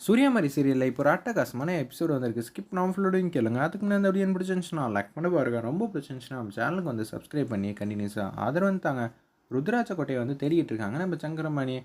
சூரியமாரி சீரியலில் இப்போ ஒரு அட்டகாசமான எபிசோடு வந்திருக்கு. ஸ்கிப் நான் ஃபுல்லோடையும் கேளுங்க. அதுக்கு முன்னாடி அந்த வீடியோ பிடிச்சிருந்துச்சுன்னா லைக் பண்ண பாருங்க. ரொம்ப பிடிச்சிருந்துச்சுன்னா நம்ம சேனலுக்கு வந்து சப்ஸ்கிரைப் பண்ணி கண்டினியூஸாக ஆதரவு தாங்க. ருத்ராட்ச கோட்டையை வந்து தேடிக்கிட்டு இருக்காங்க. நம்ம சங்கரமணி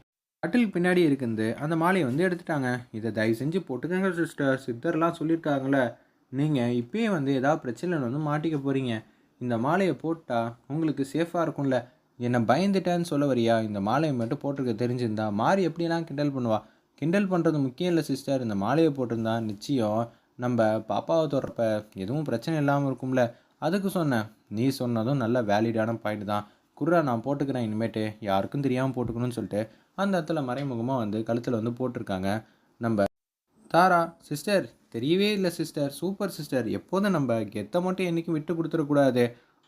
கட்டிலுக்கு பின்னாடி இருக்குது. அந்த மாலையை வந்து எடுத்துட்டாங்க. இதை தயவு செஞ்சு போட்டுக்கங்க சிஸ்டர் சித்தர்லாம் சொல்லியிருக்காங்களே நீங்கள் இப்பயே வந்து ஏதாவது பிரச்சனையில் வந்து மாட்டிக்க போகிறீங்க இந்த மாலையை போட்டால் உங்களுக்கு சேஃபாக இருக்கும்ல. என்னை பயந்துட்டேன்னு சொல்ல வரியா? இந்த மாலையை மட்டும் போட்டிருக்க தெரிஞ்சிருந்தா மாறி எப்படிலாம் கிண்டல் பண்ணுவா? கிண்டல் பண்ணுறது முக்கியம் இல்லை சிஸ்டர் இந்த மாலையை போட்டிருந்தா நிச்சயம் நம்ம பாப்பாவை தொடர்ப்ப எதுவும் பிரச்சனை இல்லாமல் இருக்கும்ல. அதுக்கு சொன்னேன். நீ சொன்னதும் நல்ல வேலிடான பாயிண்ட் தான். குர்ரா நான் போட்டுக்கிறேன். இனிமேட்டு யாருக்கும் தெரியாமல் போட்டுக்கணும்னு சொல்லிட்டு அந்த இடத்துல மறைமுகமாக வந்து கழுத்தில் வந்து போட்டிருக்காங்க. நம்ம தாரா சிஸ்டர் தெரியவே இல்லை சிஸ்டர் சூப்பர் சிஸ்டர் எப்போதும் நம்ம கெத்தை மட்டும் என்றைக்கும் விட்டு கொடுத்துடக்கூடாது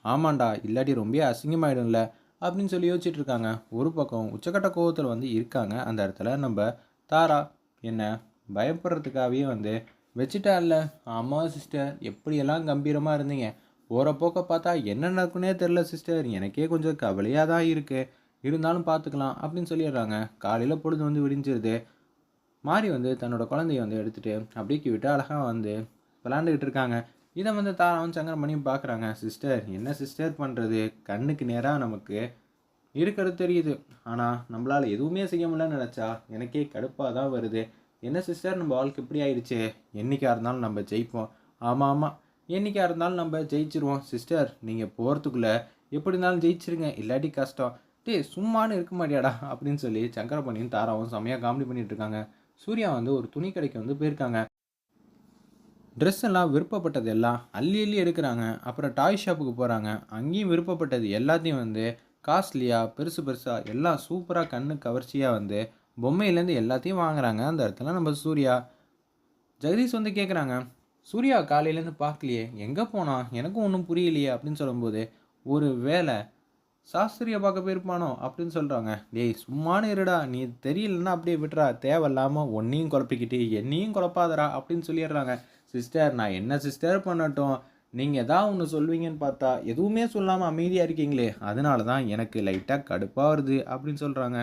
ஆமாண்டா இல்லாட்டி ரொம்ப அசிங்கமாயிடும்ல அப்படின்னு சொல்லி யோசிச்சுட்டு இருக்காங்க. ஒரு பக்கம் உச்சக்கட்ட கோவத்தில் வந்து இருக்காங்க. அந்த இடத்துல நம்ம தாரா என்ன பயப்படுறதுக்காகவே வந்து வச்சுட்டால ஆமாம் சிஸ்டர் எப்படியெல்லாம் கம்பீரமாக இருந்தீங்க? போகிற போக்க பார்த்தா என்ன நடக்குன்னே தெரில சிஸ்டர் எனக்கே கொஞ்சம் கவலையாக தான் இருக்குது இருந்தாலும் பார்த்துக்கலாம் அப்படின்னு சொல்லிடுறாங்க. காலையில் பொழுது வந்து விடிஞ்சிருது. மாறி வந்து தன்னோட குழந்தைய வந்து எடுத்துகிட்டு அப்படியே விட்டு அழகாக வந்து விளாண்டுக்கிட்டு இருக்காங்க. இதை வந்து தாராவும் சங்கரமணியும் பார்க்குறாங்க. சிஸ்டர் என்ன சிஸ்டர் பண்ணுறது கண்ணுக்கு நேராக நமக்கு இருக்கிறது தெரியுது. ஆனால் நம்மளால் எதுவுமே செய்ய முடியலன்னு நினச்சா எனக்கே கடுப்பாக தான் வருது. என்ன சிஸ்டர் நம்ம வாழ்க்கை இப்படி ஆயிடுச்சு என்றைக்காக இருந்தாலும் நம்ம ஜெயிப்போம். ஆமாம் ஆமாம் என்றைக்காக இருந்தாலும் நம்ம ஜெயிச்சிருவோம். சிஸ்டர் நீங்கள் போகிறதுக்குள்ளே எப்படி இருந்தாலும் ஜெயிச்சிருங்க. இல்லாட்டி கஷ்டம். டே சும்மானு இருக்க மாட்டியாடா? அப்படின்னு சொல்லி சங்கரபாணியும் தாராவும் செம்மையாக காமெடி பண்ணிகிட்டு இருக்காங்க. சூர்யா வந்து ஒரு துணி கடைக்கு வந்து போயிருக்காங்க. ட்ரெஸ் எல்லாம் விருப்பப்பட்டது எல்லாம் அள்ளி அள்ளி எடுக்கிறாங்க. அப்புறம் டாய் ஷாப்புக்கு போகிறாங்க அங்கேயும் விருப்பப்பட்டது எல்லாத்தையும் வந்து காஸ்ட்லியாக பெருசு பெருசாக எல்லாம் சூப்பராக கண்ணு கவர்ச்சியாக வந்து பொம்மையிலேருந்து எல்லாத்தையும் வாங்குறாங்க. அந்த இடத்துல நம்ம சூர்யா ஜெகதீஷ் வந்து கேட்குறாங்க சூர்யா காலையிலேருந்து பார்க்கலையே எங்கே போனா? எனக்கும் ஒன்றும் புரியலையே அப்படின்னு சொல்லும்போது ஒரு வேலை சாஸ்திரியை பார்க்க போயிருப்பானோ? அப்படின்னு சொல்கிறாங்க டேய் சும்மானு இருடா நீ தெரியலன்னா அப்படியே விட்டுறா தேவையில்லாமல் ஒன்றையும் குழப்பிக்கிட்டு என்னையும் குழப்பாதரா அப்படின்னு சொல்லிடுறாங்க. சிஸ்டர் நான் என்ன சிஸ்டர் பண்ணட்டும் நீங்கள் எதாவது ஒன்று சொல்வீங்கன்னு பார்த்தா எதுவுமே சொல்லாமல் அமைதியாக இருக்கீங்களே அதனால தான் எனக்கு லைட்டாக கடுப்பாக வருது அப்படின்னு சொல்கிறாங்க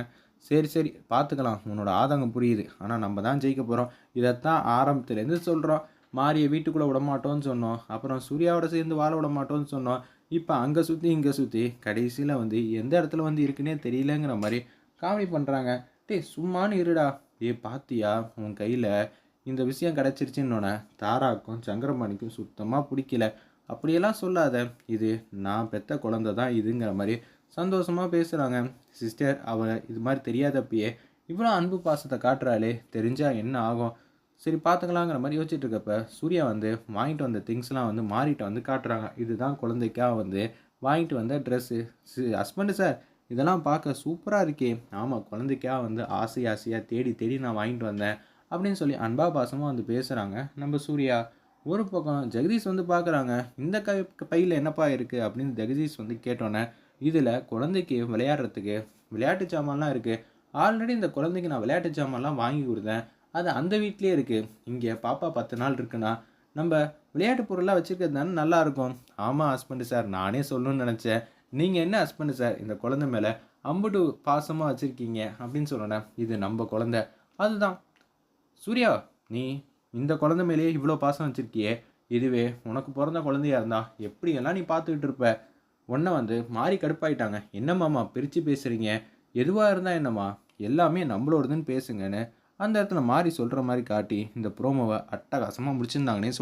சரி சரி பார்த்துக்கலாம். உன்னோட ஆதங்கம் புரியுது. ஆனால் நம்ம தான் ஜெயிக்க போகிறோம் இதைத்தான் ஆரம்பத்துலேருந்து சொல்கிறோம் மாரியை வீட்டுக்குள்ளே விட மாட்டோம்னு சொன்னோம். அப்புறம் சூர்யாவோட சேர்ந்து வாழ விட மாட்டோம்னு சொன்னோம். இப்போ அங்கே சுற்றி இங்கே சுற்றி கடைசியில் வந்து எந்த இடத்துல வந்து இருக்குன்னே தெரியலங்கிற மாதிரி காமெடி பண்ணுறாங்க டே சும்மானு இருடா. ஏ பாத்தியா? உன் கையில் இந்த விஷயம் கிடச்சிருச்சுன்னொன்னே தாராக்கும் சங்கரமணிக்கும் சுத்தமாக பிடிக்கல. அப்படியெல்லாம் சொல்லாத. இது நான் பெத்த குழந்த தான் இதுங்கிற மாதிரி சந்தோஷமாக பேசுகிறாங்க சிஸ்டர் அவள் இது மாதிரி தெரியாதப்பயே இவ்வளோ அன்பு பாசத்தை காட்டுறாளே தெரிஞ்சால் என்ன ஆகும்? சரி பார்த்துக்கலாங்கிற மாதிரி யோசிச்சுட்டு இருக்கப்ப சூர்யா வந்து வாங்கிட்டு வந்த திங்ஸ்லாம் வந்து மாறிட்டு வந்து காட்டுறாங்க. இதுதான் குழந்தைக்காக வந்து வாங்கிட்டு வந்த ட்ரெஸ்ஸு. ஹஸ்பண்டு சார் இதெல்லாம் பார்க்க சூப்பராக இருக்கே. ஆமாம் குழந்தைக்காக வந்து ஆசை ஆசையாக தேடி தேடி நான் வாங்கிட்டு வந்தேன். அப்படின்னு சொல்லி அன்பா பாசமாக வந்து பேசுகிறாங்க நம்ம சூர்யா ஒரு பக்கம் ஜெகதீஷ் வந்து பார்க்குறாங்க இந்த கை பையில் என்னப்பா இருக்குது அப்படின்னு ஜெகதீஷ் வந்து கேட்டோன்னே இதில் குழந்தைக்கு விளையாடுறதுக்கு விளையாட்டு சாமான்லாம் இருக்குது ஆல்ரெடி இந்த குழந்தைக்கு நான் விளையாட்டு சாமான்லாம் வாங்கி கொடுத்தேன். அது அந்த வீட்லேயே இருக்குது இங்கே பாப்பா பத்து நாள் இருக்குன்னா நம்ம விளையாட்டு பொருளாக வச்சுருக்கிறது தானே நல்லாயிருக்கும் ஆமாம் ஹஸ்பண்டு சார் நானே சொல்லணும்னு நினச்சேன். நீங்கள் என்ன ஹஸ்பண்டு சார் இந்த குழந்தை மேலே அம்புட்டு பாசமாக வச்சுருக்கீங்க அப்படின்னு சொன்னேன் இது நம்ம குழந்த. அதுதான். சூர்யா நீ இந்த குழந்தை மேலேயே இவ்வளோ பாசம் வச்சுருக்கியே. இதுவே உனக்கு பிறந்த குழந்தையா இருந்தா எப்படியெல்லாம் நீ பார்த்துக்கிட்டு இருப்ப? உன்னை வந்து மாறி கடுப்பாயிட்டாங்க. என்னம்மாம்மா பிரித்து பேசுகிறீங்க எதுவாக இருந்தால் என்னம்மா? எல்லாமே நம்மளோடதுன்னு பேசுங்கன்னு அந்த இடத்துல மாறி சொல்கிற மாதிரி காட்டி இந்த ப்ரோமோவை அட்டகாசமாக முடிச்சிருந்தாங்கன்னே